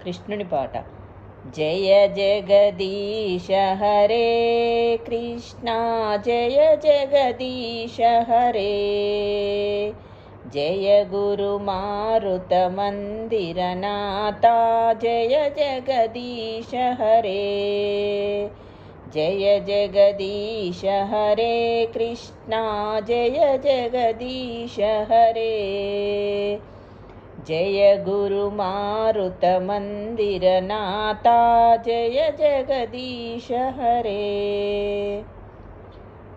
కృష్ణుని పాట జయ జగదీశ హరే కృష్ణ జయ జగదీశ హరే జయ గురు మారుత మందిరనాథ జయ జగదీశ హరే జయ జగదీశ హరే కృష్ణ జయ జగదీశ హరే जय गुरुमारुतमन्दिरनाता जय जगदीश हरे।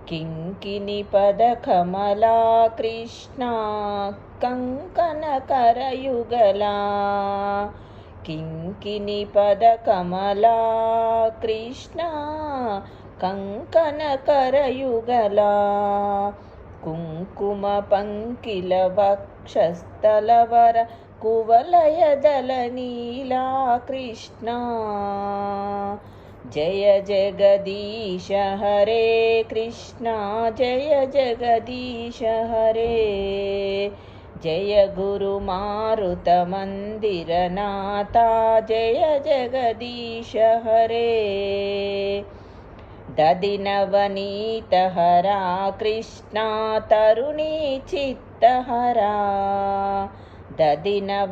किङ्किनिपदकमला कृष्णा कङ्कणकरयुगला। किङ्किनिपदकमला कृष्णा कङ्कणकरयुगला। कुङ्कुमपङ्किलवक्षस्थलवर कुवलयदलनीला कृष्णा जय जगदीश हरे कृष्णा जय जगदीश हरे जय गुरुमारुतमन्दिरनाता जय जगदीश हरे ददिनवनीतहरा कृष्णा तरुणी चित्तहरा ददिनवनीतहरा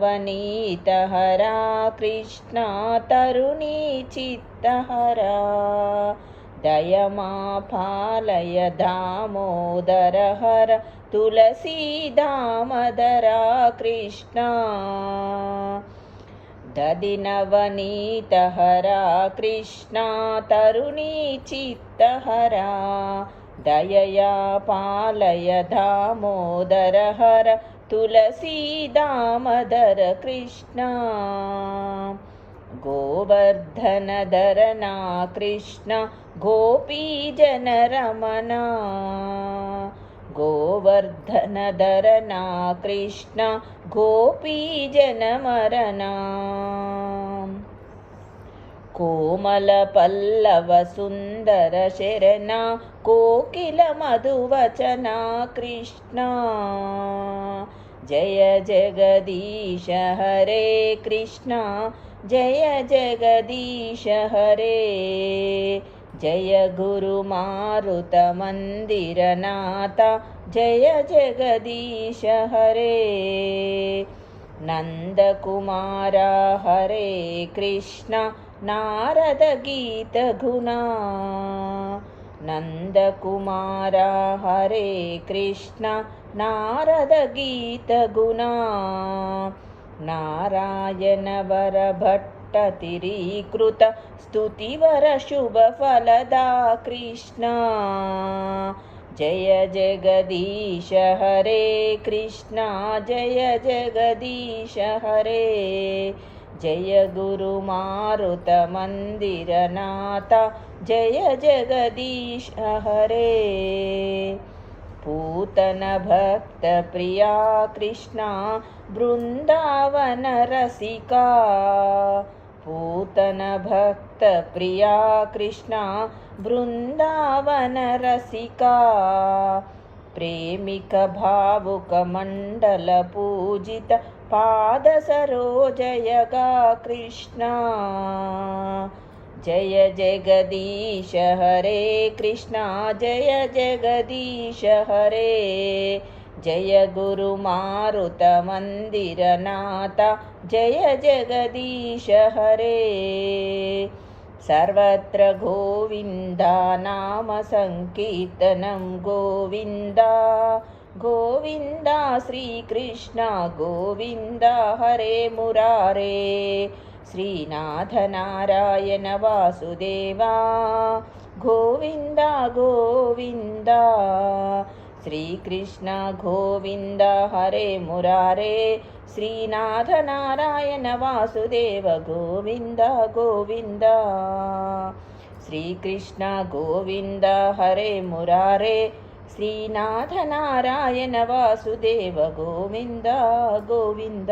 कृष्णा तरुणी चित्तहरा दयमापालय दामोदरहर तुलसीदामदरा कृष्णा ददिनवनीतहरा कृष्णा तरुणी चित्तहरा दयया पालय दामोदरहर तुलसीदामदर कृष्णा। गोवर्धनधरना कृष्ण गोपीजनरमणा गोवर्धनधरना कृष्ण गोपीजनमरणा कोमलपल्लवसुन्दरशरणा कोकिलमधुवचना कृष्णा। जय जगदीश हरे कृष्ण। जय जगदीश हरे जय गुरुमारुतमन्दिरनाथ जय जगदीश हरे। नन्दकुमारा हरे कृष्ण नारदगीतगुणा नन्दकुमारा हरे कृष्ण नारदगीतगुणा नारायणवरभट्टतिरीकृत स्तुतिवरशुभफलदा कृष्णा जय जगदीश हरे कृष्णा जय जगदीश हरे। जय गुरुमारुतमन्दिरनाथ जय जगदीश हरे। पूतनभक्तप्रिया कृष्णा बृन्दावनरसिका पूतनभक्तप्रिया कृष्णा बृन्दावनरसिका प्रेमिकभावुकमण्डलपूजित पादसरोजयगा कृष्णा। जय जगदीश हरे कृष्णा जय जगदीश हरे जय गुरुमारुतमन्दिरनाथ जय जगदीश हरे। सर्वत्र गोविन्दा नाम सङ्कीर्तनं गोविन्दा। गोविन्दा श्रीकृष्ण गोविन्द हरे मुरारे। श्रीनाथनारायण वासुदेवा। गोविन्द गोविन्द श्रीकृष्ण गोविन्द हरे मुरारे श्रीनाथनारायण वासुदेव गोविन्द गोविन्द श्रीकृष्ण गोविन्द हरे मुरारे श्रीनाथनारायण वासुदेव गोविन्द गोविन्द